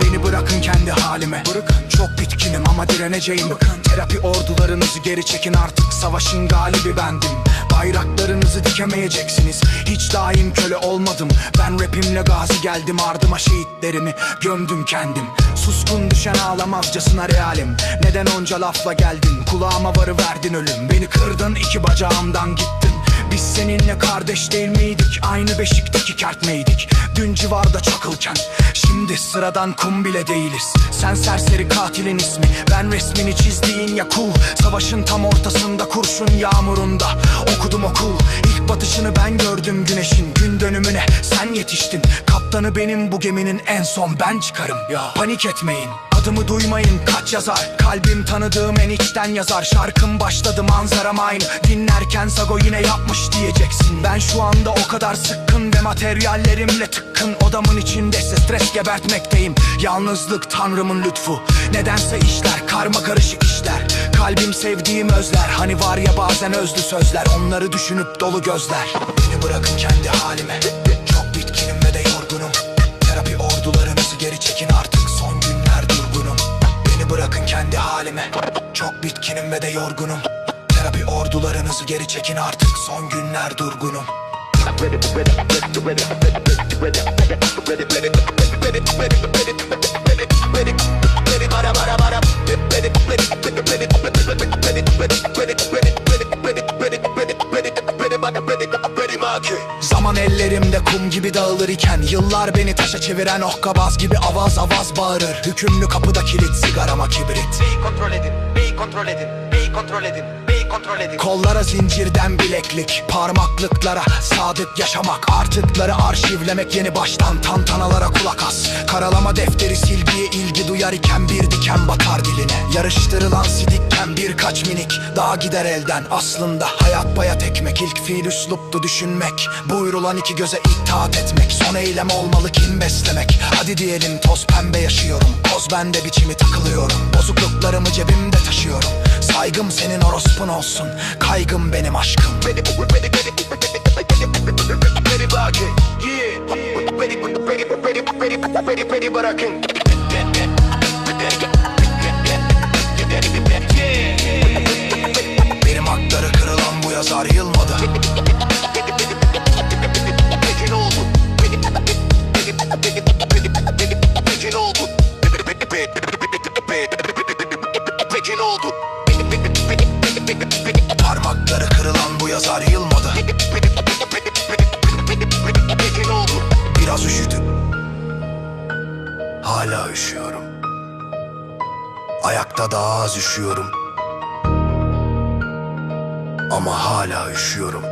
Beni bırakın kendi halime. Bırakın çok bitkinim ama direneceğim. Bakın terapi ordularınızı geri çekin artık. Savaşın galibi bendim. Bayraklarınızı dikemeyeceksiniz. Hiç daim köle olmadım. Ben rapimle gazi geldim. Ardıma şehitlerimi gömdüm kendim. Suskun düşen ağlamazcasına realim. Neden onca lafla geldin? Kulağıma varı verdin ölüm. Beni kırdın iki bacağımdan gittin biz seninle kardeş değil miydik? Aynı beşikteki kert miydik? Dün civarda çakılken. Şimdi sıradan kum bile değiliz. Sen serseri katilin ismi. Ben resmini çizdiğin ya kul Savaşın tam ortasında kurşun yağmurunda. Okudum okul. İlk batışını ben gördüm güneşin. Gün dönümüne sen yetiştin. Kaptanı benim bu geminin en son ben çıkarım. Panik etmeyin Adımı duymayın kaç yazar? Kalbim tanıdığım en içten yazar. Şarkım başladı manzaram aynı. Dinlerken Sago yine yapmış diyeceksin. Ben şu anda o kadar sıkkın ve materyallerimle tıkkın. Odamın içinde stres gebertmekteyim. Yalnızlık tanrımın lütfu. Nedense işler karma karışık işler. Kalbim sevdiğim özler. Hani var ya bazen özlü sözler. Onları düşünüp dolu gözler. Beni bırakın kendi halime Bitkinim ve de yorgunum. Terapi ordularınızı geri çekin artık. Son günler durgunum. Zaman ellerimde kum gibi dağılır iken Yıllar beni taşa çeviren okkabaz gibi avaz avaz bağırır. Hükümlü kapıda kilit sigarama kibrit. Beyi kontrol edin, kontrol edin, beyi kontrol edin, beyi kontrol edin. Kollara zincirden bileklik Parmaklıklara sadık yaşamak Artıkları arşivlemek yeni baştan Tantanalara kulak as Karalama defteri silgiye ilgi duyar iken Bir diken batar diline. Yarıştırılan sidikken birkaç minik Daha gider elden. Aslında Hayat bayat ekmek ilk fiil üsluptu düşünmek. Buyrulan iki göze itaat etmek. Son eylem olmalı kin beslemek. Hadi diyelim toz pembe yaşıyorum. Koz bende biçimi takılıyorum. Bozukluklarımı cebimde taşıyorum. Saygım senin orospun olsun. Kaygım benim aşkım beni, Ayakta daha az üşüyorum Ama hala üşüyorum?